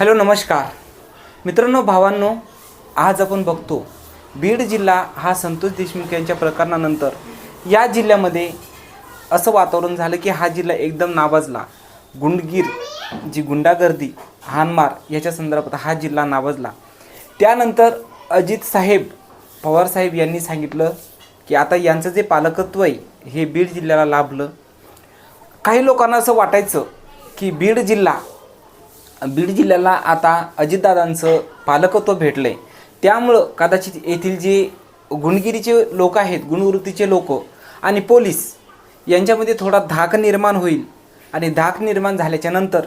Hello नमस्कार. मित्रांनो भावांनो आज आपण बघतो बीड जिल्हा हा संतोष देशमुख यांच्या प्रकरणानंतर या जिल्ह्यामध्ये असं वातावरण झालं की हा जिल्हा एकदम नावाजला. गुंडगीर जी गुंडागर्दी हानमार याच्या संदर्भात हा जिल्हा नावाजला. त्यानंतर अजित साहेब पवारसाहेब यांनी सांगितलं की आता यांचं जे पालकत्व आहे हे बीड जिल्ह्याला लाभलं. काही लोकांना असं वाटायचं की बीड जिल्हा बीड जिल्ह्याला आता अजितदादांचं पालकत्व भेटलं आहे त्यामुळं कदाचित येथील जे गुणगिरीचे लोक आहेत गुणवृत्तीचे लोक आणि पोलीस यांच्यामध्ये थोडा धाक निर्माण होईल. आणि धाक निर्माण झाल्याच्यानंतर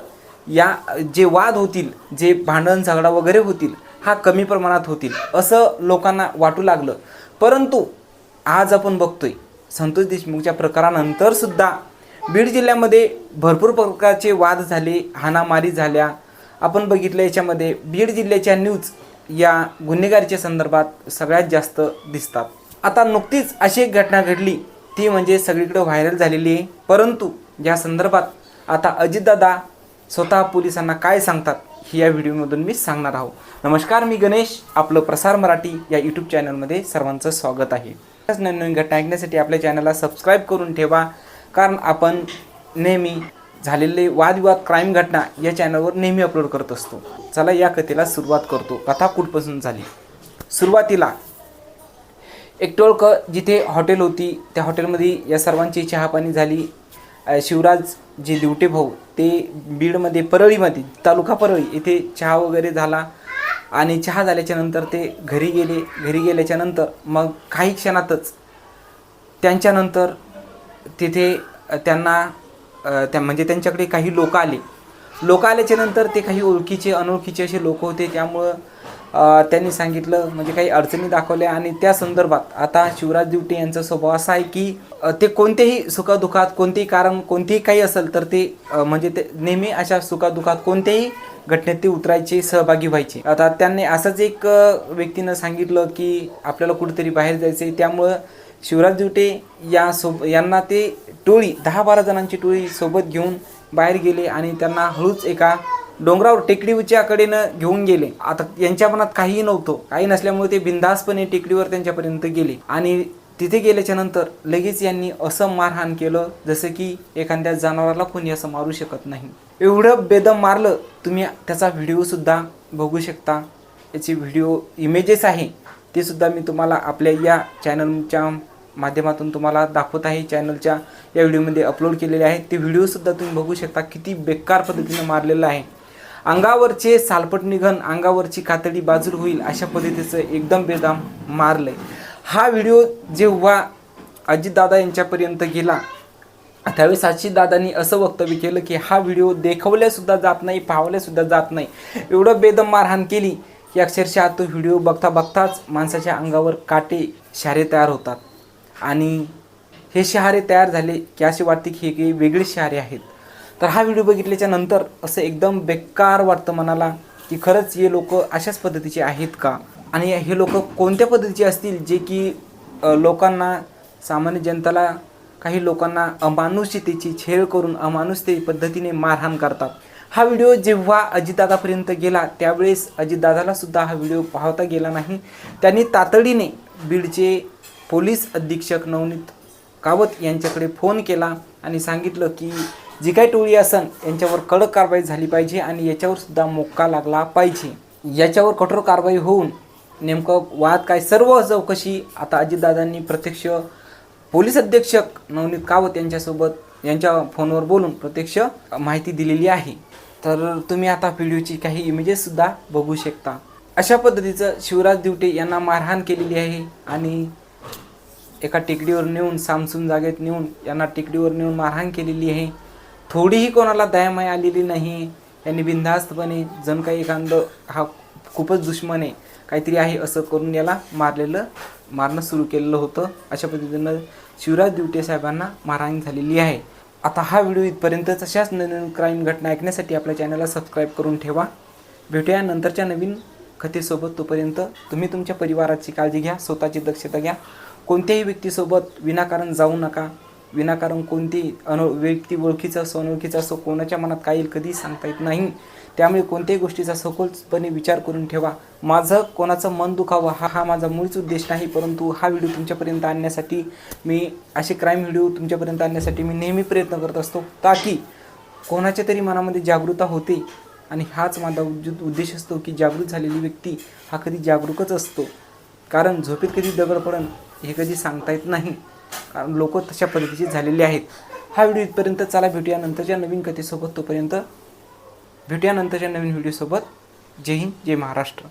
या जे वाद होतील जे भांडण झगडा वगैरे होतील हा कमी प्रमाणात होतील असं लोकांना वाटू लागलं. परंतु आज आपण बघतोय संतोष देशमुखच्या प्रकारानंतरसुद्धा बीड जिल्ह्यामध्ये भरपूर प्रकारचे वाद झाले हाणामारी झाल्या आपण बघितलं याच्यामध्ये बीड जिल्ह्याच्या न्यूज या गुन्हेगारीच्या संदर्भात सगळ्यात जास्त दिसतात. आता नुकतीच अशी एक घटना घडली. ती म्हणजे सगळीकडे व्हायरल झालेली आहे. परंतु या संदर्भात आता अजितदादा स्वतः पोलिसांना काय सांगतात ही या व्हिडिओमधून मी सांगणार आहोत नमस्कार मी गणेश. आपलं प्रसार मराठी या यूट्यूब चॅनलमध्ये सर्वांचं स्वागत आहे. नवीन नवीन घटना ऐकण्यासाठी आपल्या चॅनलला सबस्क्राईब करून ठेवा. कारण आपण नेहमी झालेले वादविवाद क्राईम घटना या चॅनलवर नेहमी अपलोड करत असतो. चला या कथेला सुरुवात करतो. कथा कुठपासून झाली? सुरुवातीला एक टोळक जिथे हॉटेल होती त्या हॉटेलमध्ये या सर्वांची चहापाणी झाली. शिवराज जे दिवटे भाऊ ते बीडमध्ये परळीमध्ये तालुका परळी येथे चहा वगैरे झाला आणि चहा झाल्याच्यानंतर ते घरी गेले. घरी गेल्याच्यानंतर मग काही क्षणातच त्यांच्यानंतर तिथे त्यांना त्या म्हणजे त्यांच्याकडे काही लोक आले. लोक आल्याच्यानंतर ते काही ओळखीचे अनोळखीचे असे लोक होते त्यामुळं त्यांनी सांगितलं म्हणजे काही अडचणी दाखवल्या आणि त्या संदर्भात आता शिवराज दिवटे यांचा स्वभाव असा आहे की ते कोणत्याही सुखादुखात कोणतेही कारण कोणतेही काही असेल तर ते म्हणजे ते नेहमी अशा सुखादुखात कोणत्याही घटनेत ते उतरायचे सहभागी व्हायचे. आता त्यांनी असंच एक व्यक्तीनं सांगितलं की आपल्याला कुठेतरी बाहेर जायचं आहे त्यामुळं शिवराज दिवटे या सोब यांना ते टोळी दहा बारा जणांची टोळी सोबत घेऊन बाहेर गेले आणि त्यांना हळूच एका डोंगरावर टेकडीच्या कडेनं घेऊन गेले. आता यांच्या मनात काहीही नव्हतं. काही नसल्यामुळे ते बिंदासपणे टेकडीवर त्यांच्यापर्यंत गेले. आणि तिथे गेल्याच्यानंतर लगेच यांनी असं मारहाण केलं जसं की एखाद्या जनावराला कोणी असं मारू शकत नाही. एवढं बेदम मारलं तुम्ही त्याचा व्हिडिओसुद्धा बघू शकता. याची व्हिडिओ इमेजेस आहे ते सुद्धा मी तुम्हाला आपल्या या चॅनलच्या माध्यमातून तुम्हाला दाखवत आहे चॅनलच्या या व्हिडिओमध्ये अपलोड केलेले आहेत. ते व्हिडिओसुद्धा तुम्ही बघू शकता किती बेकार पद्धतीने मारलेलं आहे. अंगावरचे सालपट निघन अंगावरची कातडी बाजूर होईल अशा पद्धतीचं एकदम बेदाम मारलंय. हा व्हिडिओ जेव्हा अजितदादा यांच्यापर्यंत गेला त्यावेळेस अजितदादांनी असं वक्तव्य केलं की हा व्हिडिओ देखवल्यासुद्धा जात नाही पाहवल्यासुद्धा जात नाही. एवढं बेदम मारहाण केली की अक्षरशः तो व्हिडिओ बघता बघताच माणसाच्या अंगावर काटे शारे तयार होतात. आणि हे शहारे तयार झाले की असे वाटते की हे काही वेगळे शहारे आहेत. तर हा व्हिडिओ बघितल्याच्या नंतर असं एकदम बेकार वाटतं मनाला की खरंच हे लोक अशाच पद्धतीचे आहेत का? आणि हे लोक कोणत्या पद्धतीचे असतील जे की लोकांना सामान्य जनताला काही लोकांना अमानुषतेची छेळ करून अमानुषते पद्धतीने मारहाण करतात. हा व्हिडिओ जेव्हा अजितदादापर्यंत गेला त्यावेळेस अजितदादाला सुद्धा हा व्हिडिओ पाहता गेला नाही. त्यांनी तातडीने बीडचे पोलीस अधीक्षक नवनीत कावत यांच्याकडे फोन केला आणि सांगितलं की जी काही टोळी असन यांच्यावर कडक कारवाई झाली पाहिजे आणि याच्यावर सुद्धा मोक्का लागला पाहिजे. याच्यावर कठोर कारवाई होऊन नेमकं वाद काय सर्व चौकशी आता अजितदादांनी प्रत्यक्ष पोलीस अधीक्षक नवनीत कावत यांच्यासोबत यांच्या फोनवर बोलून प्रत्यक्ष माहिती दिलेली आहे. तर तुम्ही आता व्हिडिओची काही इमेजेससुद्धा बघू शकता. अशा पद्धतीचं शिवराज दिवटे यांना मारहाण केलेली आहे आणि एका टेकडीवर नेऊन सामसून जागेत नेऊन यांना टेकडीवर नेऊन मारहाण केलेली आहे. थोडीही कोणाला दयामाय आलेली नाही. यांनी बिनधास्तपणे जण काही एखादं हा खूपच दुश्मन आहे काहीतरी आहे असं करून याला मारलेलं मारणं सुरू केलेलं होतं. अशा पद्धतीनं शिवराज दिवटे साहेबांना मारहाण झालेली आहे. आता हा व्हिडिओ इथपर्यंतच अशाच नवीन क्राईम घटना ऐकण्यासाठी आपल्या चॅनलला सबस्क्राईब करून ठेवा. भेटूया नंतरच्या नवीन कथेसोबत तोपर्यंत तुम्ही तुमच्या परिवाराची काळजी घ्या स्वतःची दक्षता घ्या. कोणत्याही व्यक्तीसोबत विनाकारण जाऊ नका. विनाकारण कोणती अनो व्यक्ती ओळखीचं असो अनोळखीचं असो कोणाच्या मनात काय येईल कधीही सांगता येत नाही. त्यामुळे कोणत्याही गोष्टीचा सखोलपणे विचार करून ठेवा. माझं कोणाचं मन दुखावं हा हा माझा मूळच उद्देश नाही परंतु हा व्हिडिओ तुमच्यापर्यंत आणण्यासाठी मी असे क्राईम व्हिडिओ तुमच्यापर्यंत आणण्यासाठी मी नेहमी प्रयत्न करत असतो ताकी कोणाच्या तरी मनामध्ये जागृता होते. आणि हाच माझा उद्देश असतो की जागृत झालेली व्यक्ती हा कधी जागरूकच असतो. कारण झोपेत कधी दगड पडन हे कधी सांगता येत नाही. कारण लोक तशा पद्धतीची झालेले आहेत. हा व्हिडिओ इथपर्यंत चला भेटूया नंतरच्या नवीन कथेसोबत तोपर्यंत. भेटूया नंतरच्या नवीन व्हिडिओसोबत. जय हिंद जय महाराष्ट्र.